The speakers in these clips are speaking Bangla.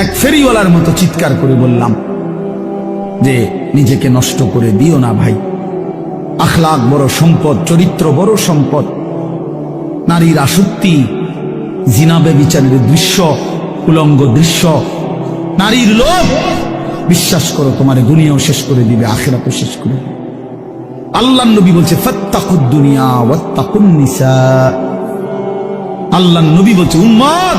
এক ফেরিওয়ালার মতো চিৎকার করে বললাম, যে নিজেকে নষ্ট করে দিও না ভাই। আখলাক বড় সম্পদ, চরিত্র বড় সম্পদ। নারীর আসক্তি জিনাবে বিচারের দৃশ্য, উলঙ্গ দৃশ্য। নারীর লোভ, বিশ্বাস করো, তোমার দুনিয়াও শেষ করে দিবে, আখেরাতও শেষ করে দিবে। আল্লাহ নবী বলছে, ফত্তাকুদ দুনিয়া ওয়াত্তাকুন নিসা। আল্লাহ নবী বলছে, উম্মত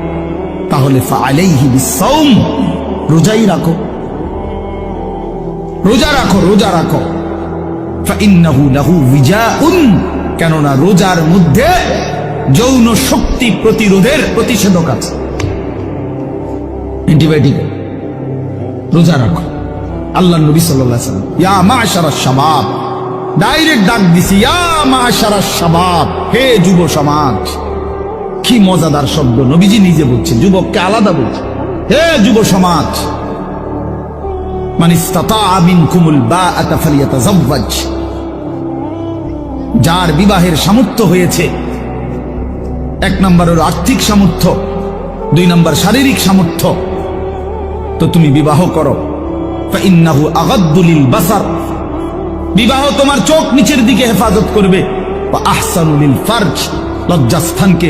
তাহলে রোজাই রাখো। রোজা রাখো রোজা রাখো। কেননা রোজার মধ্যে যৌন শক্তি প্রতিরোধের প্রতিষেধক আছে। অ্যান্টিবায়োটিক রোজা রাখো। আল্লাহ নবী সাল্লাম, ইয়া মাশারাস শাবাব ডাইরেক্ট ডাক দিছি, ইয়া মাশারাস শাবাব হে যুব সমাজ কি মজাদার শব্দ নবীজি নিজে বলছেন, যুবককে আলাদা বলছে হে যুব সমাজ! মানে যার বিবাহের সামর্থ্য হয়েছে, এক নম্বর আর্থিক সামর্থ্য, দুই নম্বর শারীরিক সামর্থ্য, তো তুমি বিবাহ করো। আগাদ্দুলিল বাসার। বিবাহ তোমার চোখ নিচের দিকে হেফাজত করবে। আহসানুলিল ফার্জ, লজ্জাস্থানকে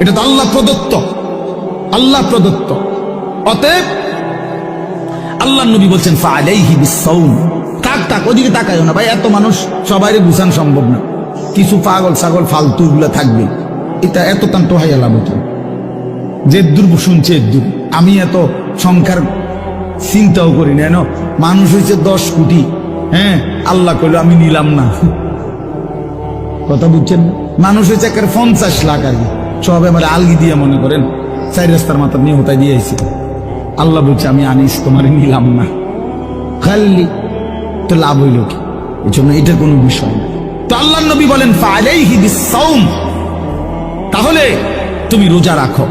এটা তো আল্লাহ প্রদত্ত। আল্লাহ প্রদত্ত। অতএব আল্লাহ নবী বলছেন তাক তাক ওদিকে তাকায়ও না। ভাই, এত মানুষ সবাই গুছান সম্ভব না। কিছু পাগল ছাগল ফালতু গুলো থাকবে। এটা এত তান টোহাই এলাম তো যে দুর্ব শুনছে দূর আমি এত সংখ্যার চিন্তাও করি না। মানুষ হয়েছে দশ কোটি। হ্যাঁ আল্লাহ কইল, আমি নিলাম না। কথা বুঝছেন? মানুষ হয়েছে একের পঞ্চাশ লাখ আর কি। সব আমার আলগি দিয়ে মনে করেন চাই রাস্তার মাথা নিয়ে হোতায় দিয়ে আইছি। আল্লাহ বলছে, আমি আনিস, তোমার নিলাম না। খাল্লি তো লাভ হইল কি? এই জন্য এটা কোনো বিষয় না। তো আল্লাহ নবী বলেন তাহলে তুমি রোজা রাখো।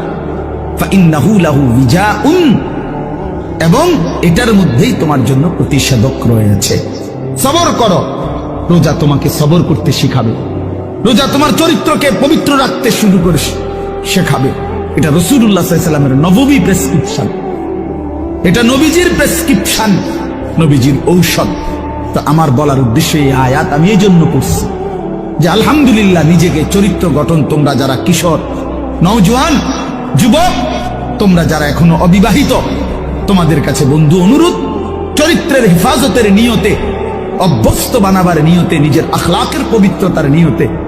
এবং এটার মধ্যেই তোমার জন্য প্রতিষেধক রয়েছে। সবর করো। রোজা তোমাকে সবর করতে শিখাবে। রোজা তোমার চরিত্রকে পবিত্র রাখতে শুরু করে শেখাবে। এটা রসুল্লাহ সাল্লামের নববী প্রেসক্রিপশন। এটা নবীজির প্রেসক্রিপশন, নবীজির ঔষধ। তো আমার বলার উদ্দেশ্যে এই আয়াত আমি এই জন্য পড়ছি যে আলহামদুলিল্লাহ নিজেকে চরিত্র গঠন তোমরা যারা কিশোর, নওজোয়ান, যুবক, তোমরা যারা এখনও অবিবাহিত, তোমাদের কাছে বন্ধু অনুরোধ, চরিত্রের হেফাজতের নিয়তে, অভ্যস্ত বানাবার নিয়তে, নিজের আখলাকের পবিত্রতার নিয়তে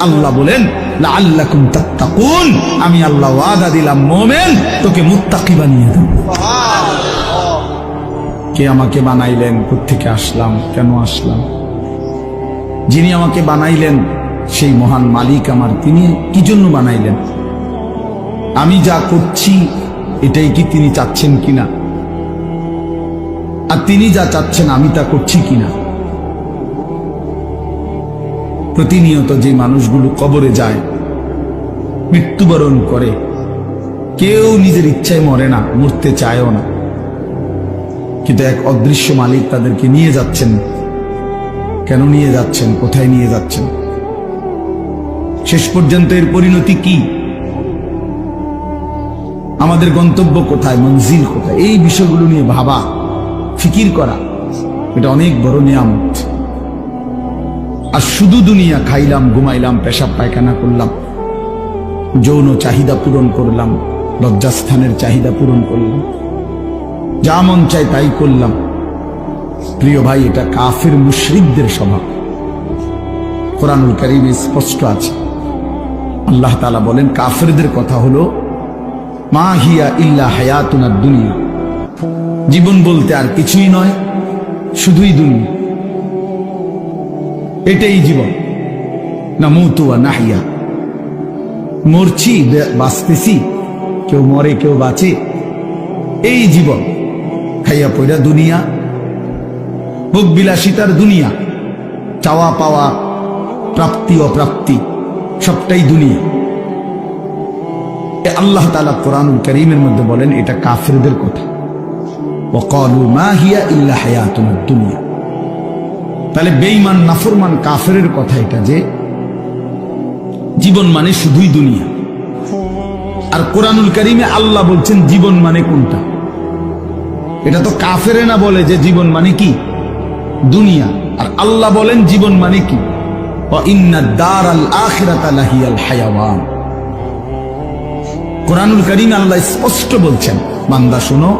আল্লাহ বলেন আমি আল্লাহ ওয়াদা দিলাম, মোমেন, তোকে মুত্তাকি বানিয়ে দেব। কে আমাকে বানাইলেন? থেকে আসলাম? কেন আসলাম? যিনি আমাকে বানাইলেন, সেই মহান মালিক আমার, তিনি কি জন্য বানাইলেন? আমি যা করছি, এটাই কি তিনি চাচ্ছেন কিনা? আর তিনি যা চাচ্ছেন, আমি তা করছি কিনা? প্রতিনিয়ত যে মানুষগুলো কবরে যায়, মৃত্যুবরণ করে, কেউ নিজের ইচ্ছায় মরে না, মরতে চায়ও না। কিন্তু এক অদৃশ্য মালিক তাদেরকে নিয়ে যাচ্ছেন। কেন নিয়ে যাচ্ছেন? কোথায় নিয়ে যাচ্ছেন? শেষ পর্যন্ত এর পরিণতি কি? আমাদের গন্তব্য কোথায়? মঞ্জিল কোথায়? এই বিষয়গুলো নিয়ে ভাবা, ফিকির করা, এটা অনেক বড় নিয়ামত। আর শুধু দুনিয়া খাইলাম, ঘুমাইলাম, পেশাব পায়খানা করলাম, যৌন চাহিদা পূরণ করলাম, লজ্জাস্থানের চাহিদা পূরণ করলাম, যা মন চাই তাই করলাম। প্রিয় ভাই, এটা কাফের মুশরিকদের স্বভাব। কোরআনুল করিমে স্পষ্ট আছে। আল্লাহ তালা বলেন, কাফেরদের কথা হলো, মা হিয়া ইল্লা হায়াতুনার দুনিয়া জীবন বলতে আর কিছুই নয়, শুধুই দুনিয়া। এটাই জীবন। না মৌতুয়া নাহিয়া। মরছি বাঁচতেছি। কেউ মরে, কেউ বাঁচে। এই জীবন। খাইয়া পয়রা দুনিয়া। ভোগ বিলাসিতার দুনিয়া। চাওয়া পাওয়া, প্রাপ্তি, অপ্রাপ্তি, সবটাই দুনিয়া। আল্লাহ তালা কোরআন করিমের মধ্যে বলেন, এটা কাফেরদের কথা। ওকালু মা হিয়া ইল্লা হায়াতুনা দুনিয়া। তাহলে বেঈমান, নাফরমান, কাফেরের কথা এটা যে জীবন মানে শুধুই দুনিয়া। আর কোরআনুল করিমে আল্লাহ বলছেন, জীবন মানে কোনটা? এটা তো কাফেরে না বলে যে জীবন মানে কি? দুনিয়া। আর আল্লাহ বলেন, জীবন মানে কি? কোরআনুল করিম আল্লাহ স্পষ্ট বলছেন, বান্দা শোনো,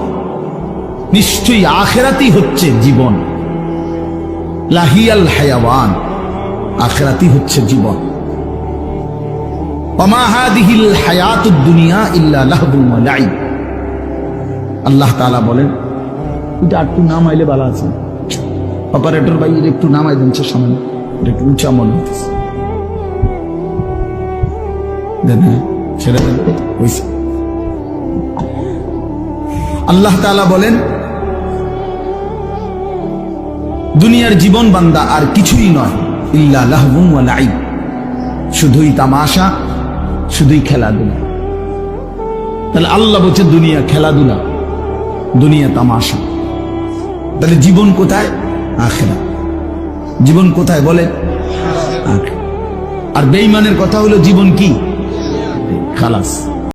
নিশ্চয়ই আখেরাতি হচ্ছে জীবন। লাহিয়াল হায়াওয়ান। আখেরাতি হচ্ছে জীবন। অমাহাদিহিল হায়াতুদ দুনিয়া ইল্লা লাহবুল লাইব আল্লাহ তাআলা বলেন এটা একটু নাম আইলে ভালো আছে। অপারেটর ভাই একটু নামাই দেন সামনে এটা একটু উঁচা মনে হ্যাঁ, আল্লাহ তাআলা বলেন দুনিয়ার জীবন বান্দা আর কিছুই নয়, ইল্লা শুধুই তামাশা, শুধুই খেলাধুলা। তাহলে আল্লাহ বলছে, দুনিয়া খেলাধুলা, দুনিয়া তামাশা। তাহলে জীবন কোথায়? আখেরা জীবন কোথায় বলে? আর বেঈমানের কথা হলো, জীবন কি? খালাস।